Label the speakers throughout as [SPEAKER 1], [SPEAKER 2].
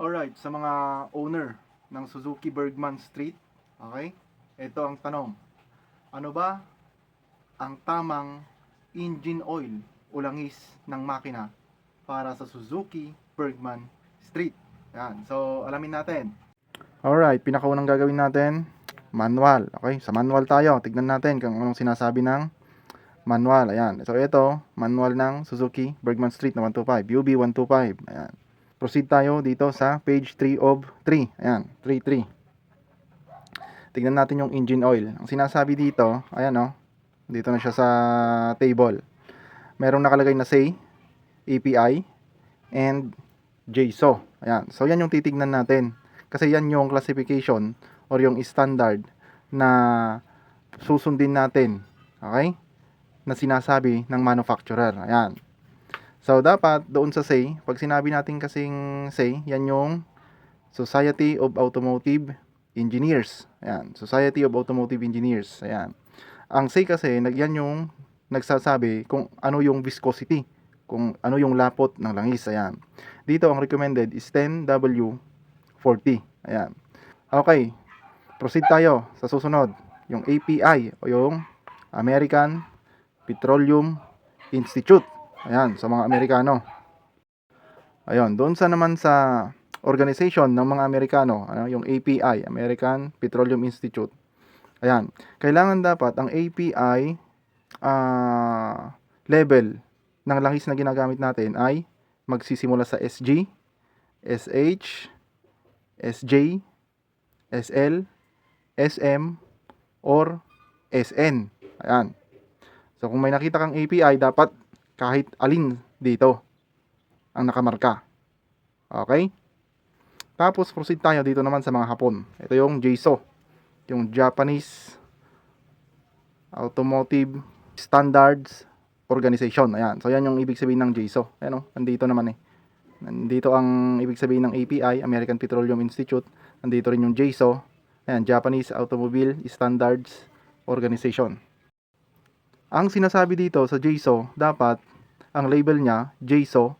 [SPEAKER 1] Alright, sa mga owner ng Suzuki Bergman Street, okay? Ito ang tanong. Ano ba ang tamang engine oil o langis ng makina para sa Suzuki Bergman Street? Yan. So, alamin natin. Alright, pinakaunang gagawin natin, manual. Okay, sa manual tayo. Tignan natin kung anong sinasabi ng manual. Ayan. So, ito, manual ng Suzuki Bergman Street na 125. UB 125. Ayan. Proceed tayo dito sa page 3 of 3. Ayan, 3.3. Tignan natin yung engine oil. Ang sinasabi dito, ayan o, dito na siya sa table. Merong nakalagay na say, API, and JSO. Ayan, so yan yung titignan natin. Kasi yan yung classification or yung standard na susundin natin. Okay? Na sinasabi ng manufacturer. Ayan. So, dapat doon sa say, pag sinabi natin kasing say, yan yung Society of Automotive Engineers. Ayan, Society of Automotive Engineers. Ayan. Ang say kasi, yan yung nagsasabi kung ano yung viscosity, kung ano yung lapot ng langis. Ayan. Dito, ang recommended is 10W40. Ayan. Okay. Proceed tayo sa susunod. Yung API o yung American Petroleum Institute. Ayan, sa mga Amerikano. Ayun, doon sa naman sa organization ng mga Amerikano, ano, yung API, American Petroleum Institute. Ayan, kailangan dapat ang API ah, level ng langis na ginagamit natin ay magsisimula sa SG, SH, SJ, SL, SM, or SN. Ayan. So, kung may nakita kang API, dapat kahit alin dito ang nakamarka. Okay? Tapos proceed tayo dito naman sa mga Hapon. Ito yung JSO, yung Japanese Automotive Standards Organization. Ayan. So yan yung ibig sabihin ng JSO. Ayan oh, nandito naman eh. Nandito ang ibig sabihin ng API, American Petroleum Institute. Nandito rin yung JSO. Ayan, Japanese Automobile Standards Organization. Ang sinasabi dito sa JSO, dapat ang label niya JSO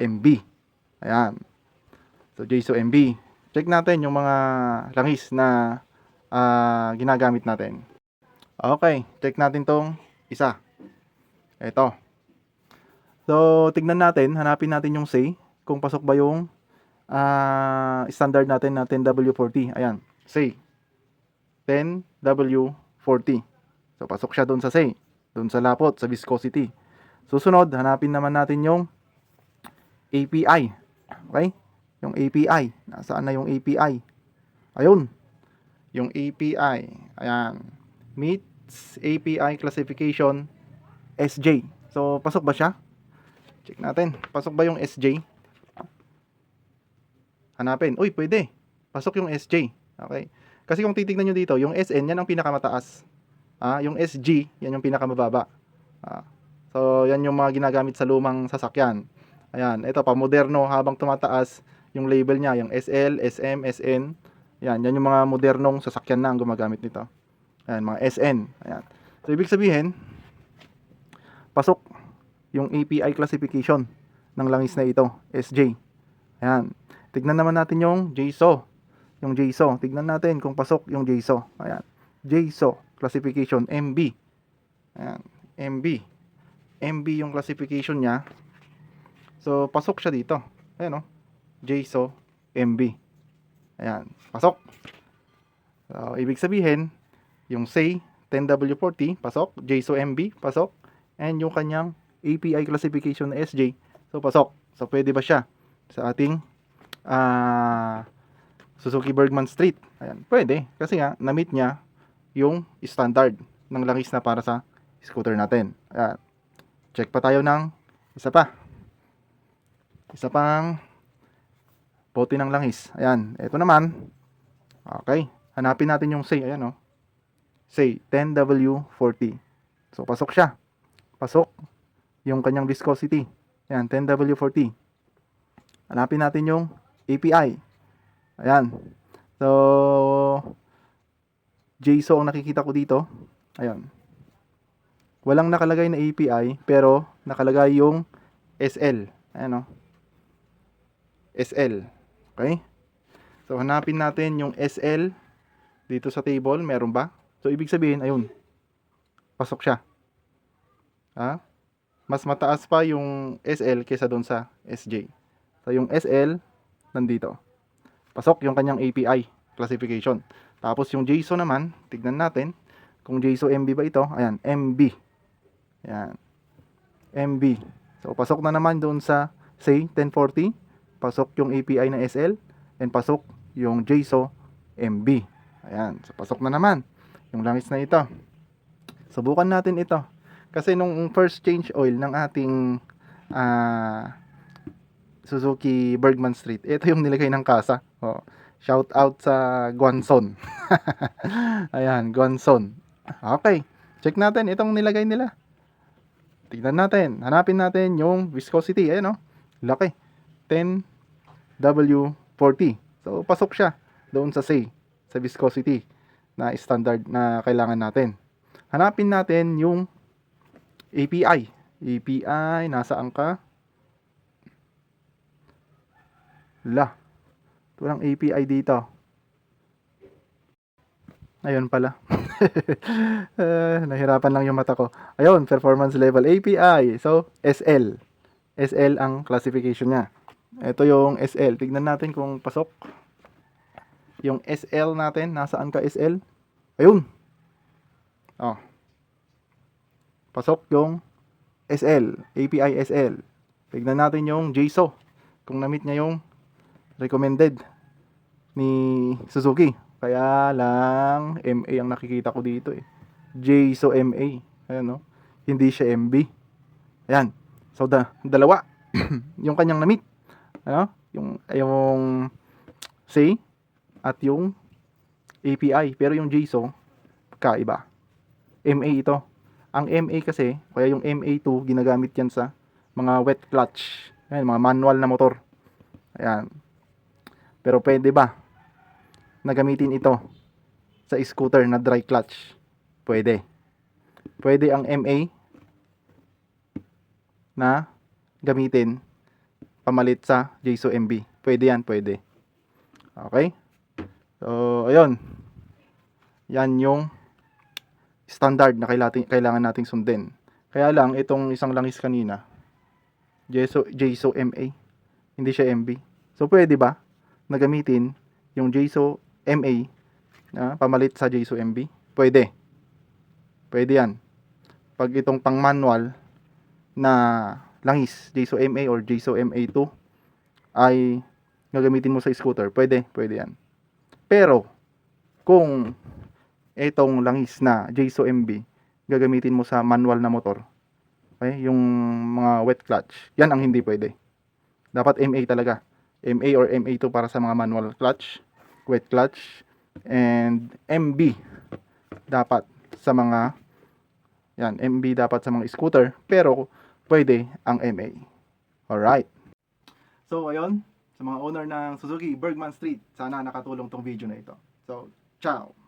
[SPEAKER 1] MB. Ayan. So JSO MB. Check natin yung mga langis na ah, ginagamit natin. Okay, check natin tong isa. Ito. So, tignan natin, hanapin natin yung say, kung pasok ba yung ah, standard natin na 10W40. Ayan, say. 10W40. So, pasok siya doon sa say doon sa lapot, sa viscosity. Susunod, hanapin naman natin yung API. Okay? Yung API. Nasaan na yung API? Ayun. Yung API. Ayan. Meets API classification SJ. So, pasok ba siya? Check natin. Pasok ba yung SJ? Hanapin. Uy, pwede. Pasok yung SJ. Okay. Kasi kung titignan nyo dito, yung SN, yan ang pinakamataas. Ah, yung SG, yan yung pinakamababa. Ah, so, yan yung mga ginagamit sa lumang sasakyan. Ayan, ito pa moderno habang tumataas yung label niya, yung SL, SM, SN. Yan, yan yung mga modernong sasakyan na ang gumagamit nito. Ayan, mga SN. Ayan. So, ibig sabihin, pasok yung API classification ng langis na ito, SJ. Ayan. Tignan naman natin yung JSO. Yung JSO. Tignan natin kung pasok yung JSO. Ayan. JSO classification MB. Ayan, MB. MB yung classification niya. So, pasok siya dito. Ayan o. JSO MB. Ayan, pasok. So, ibig sabihin, yung say 10W40, pasok. JSO MB, pasok. And yung kanyang API classification na SJ, so pasok. So, pwede ba siya sa ating ah Suzuki Bergman Street? Ayan, pwede. Kasi nga, na-meet niya yung standard ng langis na para sa scooter natin. Ayan. Check pa tayo ng isa pa. Isa pang bote ng langis. Ayan. Ito naman. Okay. Hanapin natin yung say. Ayan. Oh. Say 10W40. So, pasok siya. Pasok yung kanyang viscosity. Ayan. 10W40. Hanapin natin yung API. Ayan. So, JSO ang nakikita ko dito. Ayun. Walang nakalagay na API, pero nakalagay yung SL. Ayan o. SL. Okay? So, hanapin natin yung SL dito sa table. Meron ba? So, ibig sabihin, ayun. Pasok siya. Ha? Mas mataas pa yung SL kesa doon sa SJ. So, yung SL, nandito. Pasok yung kanyang API classification. Tapos yung JSON naman, tignan natin kung JSON MB ba ito. Ayan, MB. Ayan. MB. So, pasok na naman doon sa, say, 1040. Pasok yung API na SL. And pasok yung JSON MB. Ayan. So, pasok na naman. Yung langis na ito. Subukan natin ito. Kasi nung first change oil ng ating ah, Suzuki Bergman Street, ito yung nilagay ng kasa. Oh, shout out sa Guanson. Ayan, Guanson. Okay. Check natin itong nilagay nila. Tignan natin. Hanapin natin yung viscosity. Ayan oh. Laki. 10W40. So, pasok siya doon sa say, sa viscosity na standard na kailangan natin. Hanapin natin yung API. API, nasaan ka? La. Walang API dito. Ayun pala. Eh, nahirapan lang yung mata ko. Ayun, performance level API. So, SL. SL ang classification niya. Ito yung SL. Tignan natin kung pasok. Yung SL natin, nasaan ka SL? Ayun. Oh. Pasok yung SL, API SL. Tignan natin yung JSO. Kung na-meet niya yung recommended ni Suzuki. Kaya lang MA ang nakikita ko dito eh. JSO MA. Ayan no. Hindi siya MB. Ayan. So da, dalawa yung kanyang na-meet. Ano? Yung yung say at yung API. Pero yung JSO kaiba. MA ito. Ang MA kasi, kaya yung MA2 ginagamit yan sa mga wet clutch. Ayan, mga manual na motor. Ayan. Pero pwede ba na gamitin ito sa scooter na dry clutch? Pwede. Pwede ang MA na gamitin pamalit sa JSO MB. Pwede yan, pwede. Okay? So, ayun. Yan yung standard na kailangan, nating sundin. Kaya lang, itong isang langis kanina, JSO, JSO MA, hindi siya MB. So, pwede ba na gamitin yung JSO MA na pamalit sa JSO MB? Pwede. Pwede yan. Pag itong pang manual na langis, JSO MA or JSO MA2 ay gagamitin mo sa scooter, pwede, pwede yan. Pero, kung itong langis na JSO MB gagamitin mo sa manual na motor. Okay? Yung mga wet clutch. Yan ang hindi pwede. Dapat MA talaga. MA or MA2 para sa mga manual clutch, wet clutch, and MB dapat sa mga yan, MB dapat sa mga scooter, pero pwede ang MA. Alright. So, ayun, sa mga owner ng Suzuki Bergman Street, sana nakatulong tong video na ito. So, ciao!